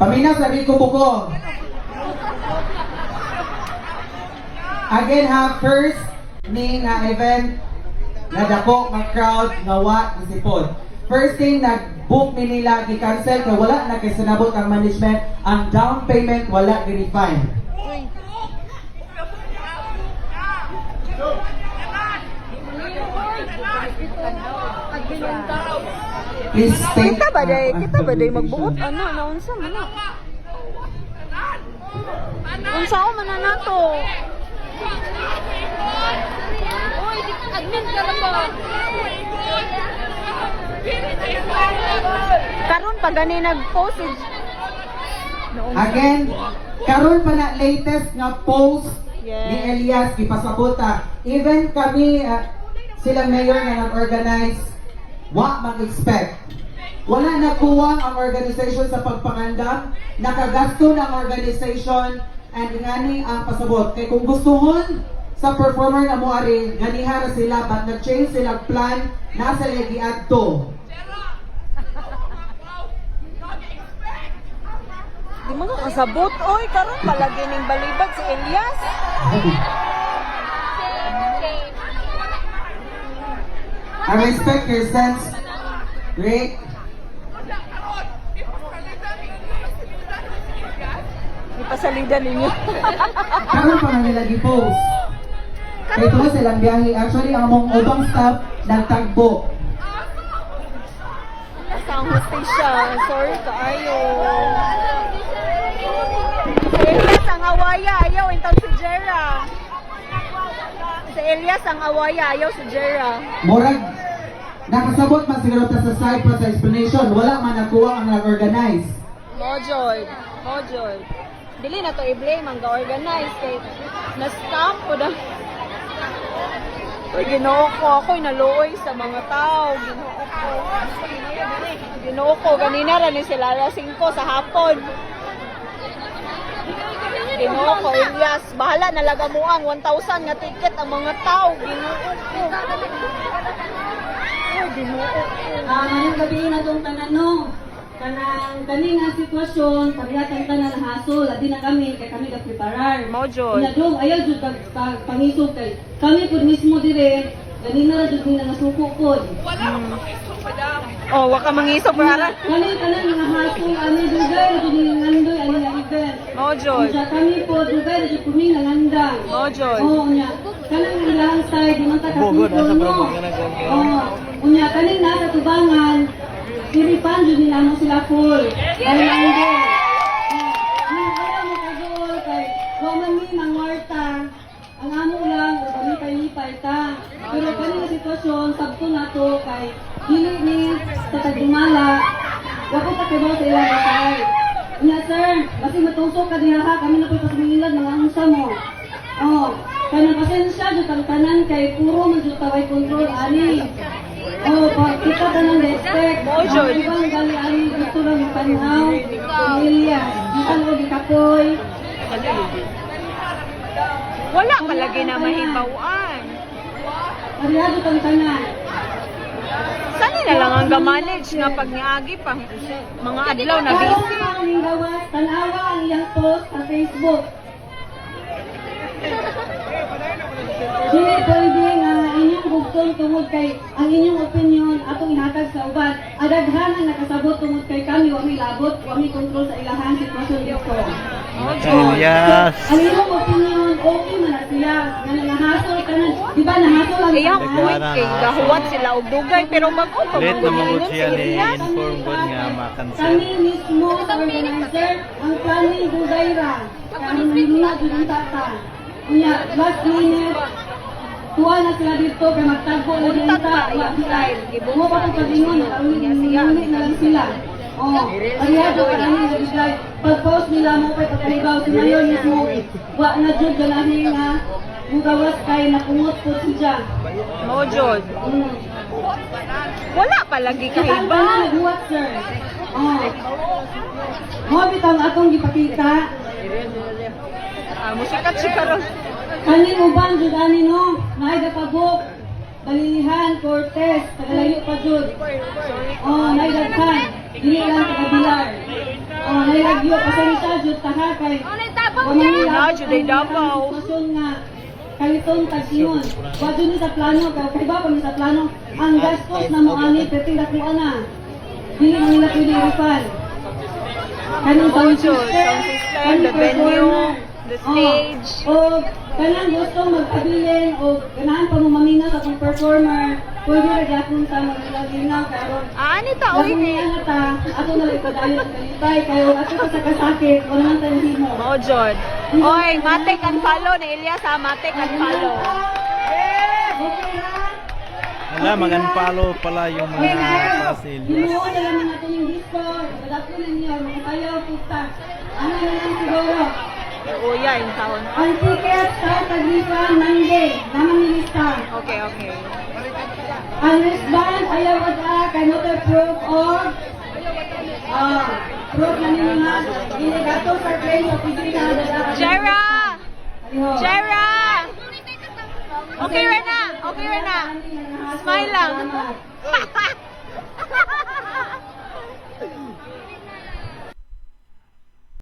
Paminaw sa Rico Bukong. Again ha, first ni nga event na dako nga crowd nga wa isipod. First thing nag-book mi nila gi-cancel kay wala na kay sinabot ang management ang down payment wala gi-refund. Please stay. Kita ba day? Kita ba day magbuot? Ano? Naunsa man na? Unsa ko man na nato? Uy, admin ka na ba? Karon pa gani nag-post. Again, karon pa na latest nga post Yes. ni Elias gipasabota. Even kami ah, silang mayor nga nag-organize wa mag-expect. Wala na kuwang ang organization sa pagpangandam, nakagasto ng organization and ngani ang pasabot. Kay kung gustuhon sa performer na moari, ganihara sila but nag-change silang plan nasa lagi adto. Di mo ka kasabot. Oy, karon palagi ning balibag si Elias. I respect your sense. Great. Ipasalidan ninyo. Karon pa nga nila. Kaya ito silang biyahe. Actually, ang mong ubang staff nagtagbo. Asa ang hostisya? Sorry kaayo. Si Elias ang awaya, ayaw intaw si Jera. Si Elias ang awaya, ayaw si Jera. Murag, nakasabot man siguro ta sa side pa sa explanation. Wala man nakuha ang nag-organize. Mojoy. Mojoy. Dili na to i-blame ang ga-organize kay na-scam ko na. Uy, ginoo ko. Ako'y naluoy sa mga tao. Ginoo ko. Ginoo ko. Ganina rin sila alas 5 sa hapon. Ginoo ko, Elias. Bahala na laga mo ang 1,000 nga ticket ang mga tao. Ginoo ko. Ko. Ah, ngayong gabi na itong tanan, no? Kanang kani nga sitwasyon, parihatan tanan hasol, adi na kami, kay kami ga-preparar. Mojoy. Ina dong, ayaw jud pag- pangisog kay kami pud mismo dire, ganina ra jud nila nasuko pod. Oh, waka mangisog para. Kani tanan nga hasol, ani dugay jud nila nandoy, ani nga event. Mojoy. Kaya kami po, dugay jud kami nangandang. Mojoy. Oo, unya. Kanang ilang side, di man ta kapitol, no? Oo. Unya, kaning nasa tubangan, siripan jud nila mo sila full. Ay. Ang ayaw mo kagol kay wa man mi mangwarta. Ang amo lang, o kami kay lipay ta. Pero kani nga sitwasyon, sabto na to kay dili ni sa tagdumala. Wa ko ta kay sa ilang side. Unya sir, basi matusok ka diha ha, kami na po pasimilad mga unsa mo. Oh, kanang pasensya jud ang tanan kay puro man jud taway control ani. Oh, pa kita tanan respect. Joy. Ang ibang gali ani gusto lang tanaw, pamilya, kita mo gikapoy. Wala palagi na mahibawaan. Ariado kang tanan. Saan na lang ang ga-manage nga pag niagi pang mga adlaw na busy. Tanawa ang gawas, tanawa ang iyang post sa Facebook. Dili pwede gugtong tungod kay ang inyong opinion atong ihatag sa uban. Adaghan ang nakasabot tungod kay kami wa labot, wa may kontrol sa ilahang sitwasyon dito. Yes. Ang inyong opinion, okay man sila. Nga nahasol ka na, di ba nahasol ang mga- point kay gahuwat sila og dugay pero mag-o pa Late na magot si siya ni inform ko nga makansel. Kami mismo organizer, ang planning dugay ra. Kami dun ang tata. Unya, last minute, tuwa na sila dito kay magtagpo na din ta. pa, yung style. Mo pa kung pag-ingon, nakalulit na lang sila. Oh, parihado ka namin sa bigay. Pag-post nila mo kay pagkalibaw si Mayor mismo, wa na jud ganahin nga mugawas kay nakungot po siya. Mojod. Mm. Wala palagi Kaiba? kaiba. Nagbuwat, sir. Oh. Mo bitaw ang atong gipakita. Ah, musikat siya karon. Kani uban jud ani no, naay pabok. Balilihan, Cortez, tagalayo pa jud. Oh, naay daghan. Dili lang taga Bilar. Oh, naay Baguio, pasensya jud ta ha kay Ano Wala niya? nila Na, jud ay Davao. sitwasyon nga kaliton tagsingon. Wa jud ni sa plano kay ba pa ni sa plano ang gastos na mo ani perting dako na. Dili man nila pwede i-refund. Kanang sound system, kanang the venue. The Oh, stage. O kanang gusto magpabilin o ganahan pa mo mamina sa akong performer. Pwede ra gyapon sa maglagay na karon. Ah, ani ta, Ako oy. niya nga ta, ako na rin padayon ang kalipay, kayo ako pa sa kasakit, wala man tayo himo. Mao jud. Oy, matik and follow ni Elias ha, matik and follow. Okay ha? Wala, mag-unfollow pala yung mga na. pasillas. Himuo na lang mga tuning disco, padapo na niyo, mga tayo, puta. Ano na lang siguro? Uya in town. Ang ticket sa Taglipan, Monday, naman nilista. Okay, okay. Ang wristband, ayaw at ah, kanote proof of Ah, proof na nga, inigato sa claim sa opisina na dala. Jera! Jera! Okay ra na. Okay ra na. Smile lang.